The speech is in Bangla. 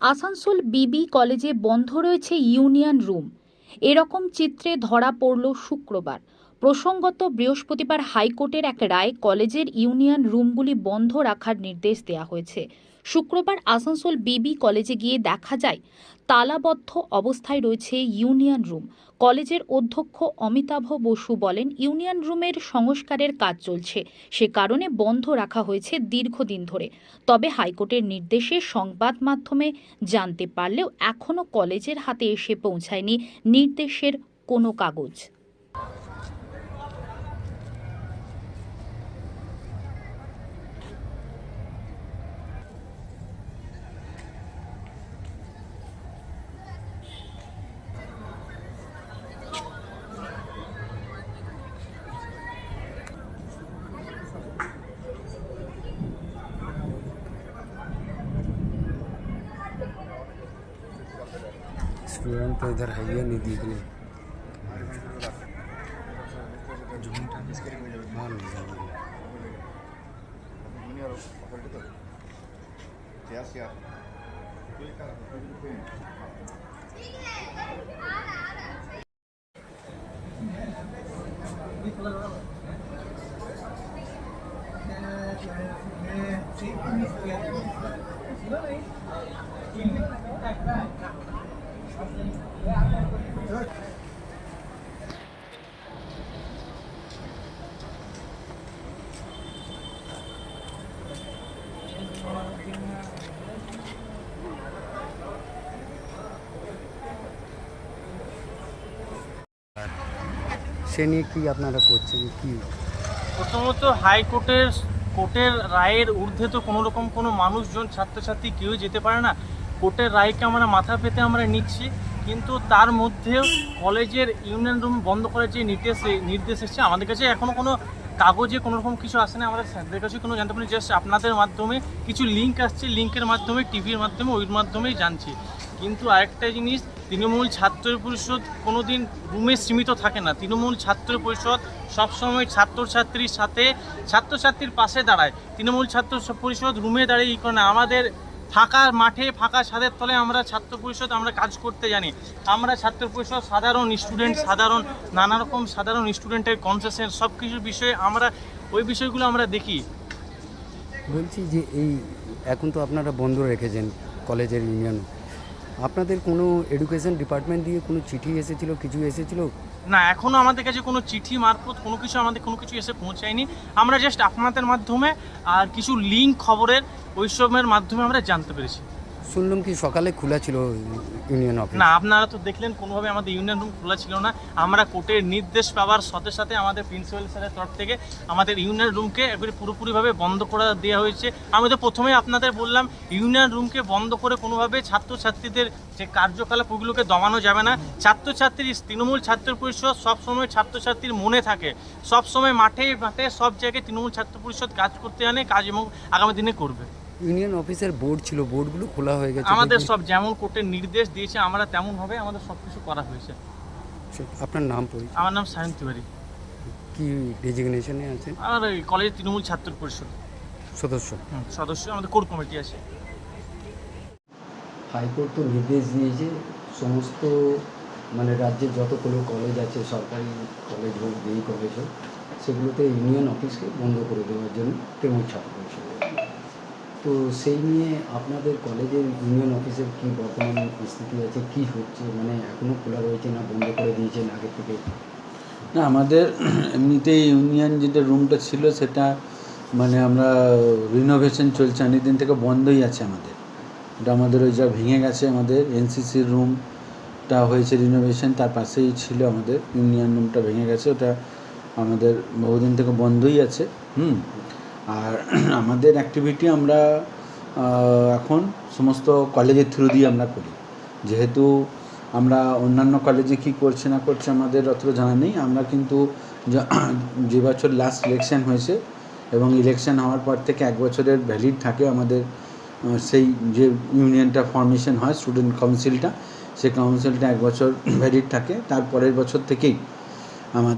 আসানসোল বিবি কলেজে বন্ধ রয়েছে ইউনিয়ন রুম। এরকম চিত্রে ধরা পড়ল শুক্রবার। প্রসঙ্গত, বৃহস্পতিবার হাইকোর্টের এক রায় কলেজের ইউনিয়ন রুমগুলি বন্ধ রাখার নির্দেশ দেওয়া হয়েছে। শুক্রবার আসানসোল বিবি কলেজে গিয়ে দেখা যায়, তালাবদ্ধ অবস্থায় রয়েছে ইউনিয়ন রুম। কলেজের অধ্যক্ষ অমিতাভ বসু বলেন, ইউনিয়ন রুমের সংস্কারের কাজ চলছে। সে কারণে বন্ধ রাখা হয়েছে দীর্ঘদিন ধরে। তবে হাইকোর্টের নির্দেশে সংবাদ মাধ্যমে জানতে পারলেও এখনও কলেজের হাতে এসে পৌঁছায়নি নির্দেশের কোনো কাগজ। स्टूडेंट तो इधर है ही नहीं दिख रही हाँ। সে নিয়ে কি আপনারা করছেন? কি? প্রথমত হাইকোর্টের কোর্টের রায়ের ঊর্ধ্বে তো কোনো রকম কোনো মানুষজন, ছাত্রছাত্রী কেউ যেতে পারে না। কোর্টের রায়কে আমরা মাথা পেতে আমরা নিচ্ছি। কিন্তু তার মধ্যেও কলেজের ইউনিয়ন রুম বন্ধ করার যে নির্দেশ নির্দেশ এসেছে, আমাদের কাছে এখনও কোনো কাগজে কোনো রকম কিছু আসে না। আমরা স্যারদের কাছে কোনো জানতে পারি জাস্ট আপনাদের মাধ্যমে কিছু লিঙ্ক আসছে। লিঙ্কের মাধ্যমে টিভির মাধ্যমে ওইর মাধ্যমেই জানছি। কিন্তু আরেকটা জিনিস, তৃণমূল ছাত্র পরিষদ কোনো দিন রুমে সীমিত থাকে না। তৃণমূল ছাত্র পরিষদ সবসময় ছাত্রছাত্রীর সাথে, ছাত্রছাত্রীর পাশে দাঁড়ায়। তৃণমূল ছাত্র পরিষদ রুমে দাঁড়িয়ে ই করে আমাদের ফাঁকা মাঠে, ফাঁকা ছাদের তলে আমরা ছাত্র পরিষদ, আমরা কাজ করতে জানি। আমরা ছাত্র পরিষদ সাধারণ স্টুডেন্ট সাধারণ নানা রকম সাধারণ স্টুডেন্টের কনসেশন সব কিছুর বিষয়ে আমরা, ওই বিষয়গুলো আমরা দেখি। বলছি যে এই, এখন তো আপনারা বন্ধ রেখেছেন কলেজের ইউনিয়ন আপনাদের কোনো এডুকেশন ডিপার্টমেন্ট দিয়ে কোনো চিঠি এসেছিল, কিছু এসেছিল? না এখনও আমাদের কাছে কোনো চিঠি, মারফত কোনো কিছু আমাদের কোনো কিছু এসে পৌঁছায়নি। আমরা জাস্ট আপনাদের মাধ্যমে আর কিছু লিঙ্ক খবরের ওইসবের মাধ্যমে আমরা জানতে পেরেছি। শুনলাম কি সকালে খোলা ছিল ইউনিয়ন অফিস। না, আপনারা তো দেখলেন, কোনোভাবে আমাদের ইউনিয়ন রুম খোলা ছিল না। আমরা কোর্টের নির্দেশ পাওয়ার সাথে সাথে আমাদের প্রিন্সিপাল স্যারের তরফ থেকে আমাদের ইউনিয়ন রুমকে একবারে পুরোপুরিভাবে বন্ধ করে দেওয়া হয়েছে। আমি তো প্রথমেই আপনাদের বললাম, ইউনিয়ন রুমকে বন্ধ করে কোনোভাবে ছাত্রছাত্রীদের যে কার্যকলাপ ওগুলোকে দমানো যাবে না। ছাত্রছাত্রী তৃণমূল ছাত্র পরিষদ সবসময় ছাত্রছাত্রীর মনে থাকে। সবসময় মাঠে মাঠে সব জায়গায় তৃণমূল ছাত্র পরিষদ কাজ করতে জানে কাজ এবং আগামী দিনে করবে। ইউনিয়ন অফিসের বোর্ড ছিল বোর্ডগুলো খোলা হয়ে গেছে। আমাদের সব যেমন কোর্টের নির্দেশ দিয়েছে আমরা তেমনভাবে আমাদের সব কিছু করা হয়েছে। আপনার নাম পরিচয় আমার নাম সায়ন তিওয়ারি। কি ডেজিগনেশনে আছেন? আমার ওই কলেজের তৃণমূল ছাত্র পরিষদ। সদস্য। হুম, সদস্য আমাদের কোর কমিটি আছে। হাইকোর্ট তো নির্দেশ দিয়েছে সমস্ত মানে রাজ্যের যতগুলো কলেজ আছে সরকারি কলেজ হোক যেই কলেজ হোক সেগুলোতে ইউনিয়ন অফিসকে বন্ধ করে দেওয়ার জন্য তৃণমূল ছাত্র পরিষদ। তো সেই নিয়ে আপনাদের কলেজের ইউনিয়ন অফিসের কি বর্তমান স্থিতি আছে? কি হচ্ছে? মানে এখনও খোলা রয়েছে না, বন্ধ করে দিয়েছেন আগে থেকে? না, আমাদের এমনিতেই ইউনিয়ন যেটা রুমটা ছিল সেটা মানে আমরা রিনোভেশন চলছে, অনেক দিন থেকে বন্ধই আছে আমাদের। ওটা আমাদের ওই যা ভেঙে গেছে আমাদের এনসিসির রুমটা হয়েছে রিনোভেশন তার পাশেই ছিল আমাদের ইউনিয়ন রুমটা ভেঙে গেছে, ওটা আমাদের বহুদিন থেকে বন্ধই আছে। হুম? আর আমাদের অ্যাক্টিভিটি আমরা এখন সমস্ত কলেজের থ্রু দিয়ে আমরা করি। যেহেতু আমরা অন্যান্য কলেজে কি করছে না করছে আমাদের অতটা জানা নেই। আমরা কিন্তু যে বছর লাস্ট ইলেকশন হয়েছে এবং ইলেকশন হওয়ার পর থেকে এক বছরের ভ্যালিড থাকে আমাদের সেই যে ইউনিয়নটা ফর্মেশন হয় স্টুডেন্ট কাউন্সিলটা সেই কাউন্সিলটা এক বছর ভ্যালিড থাকে। তার পরের বছর থেকেই আমাদের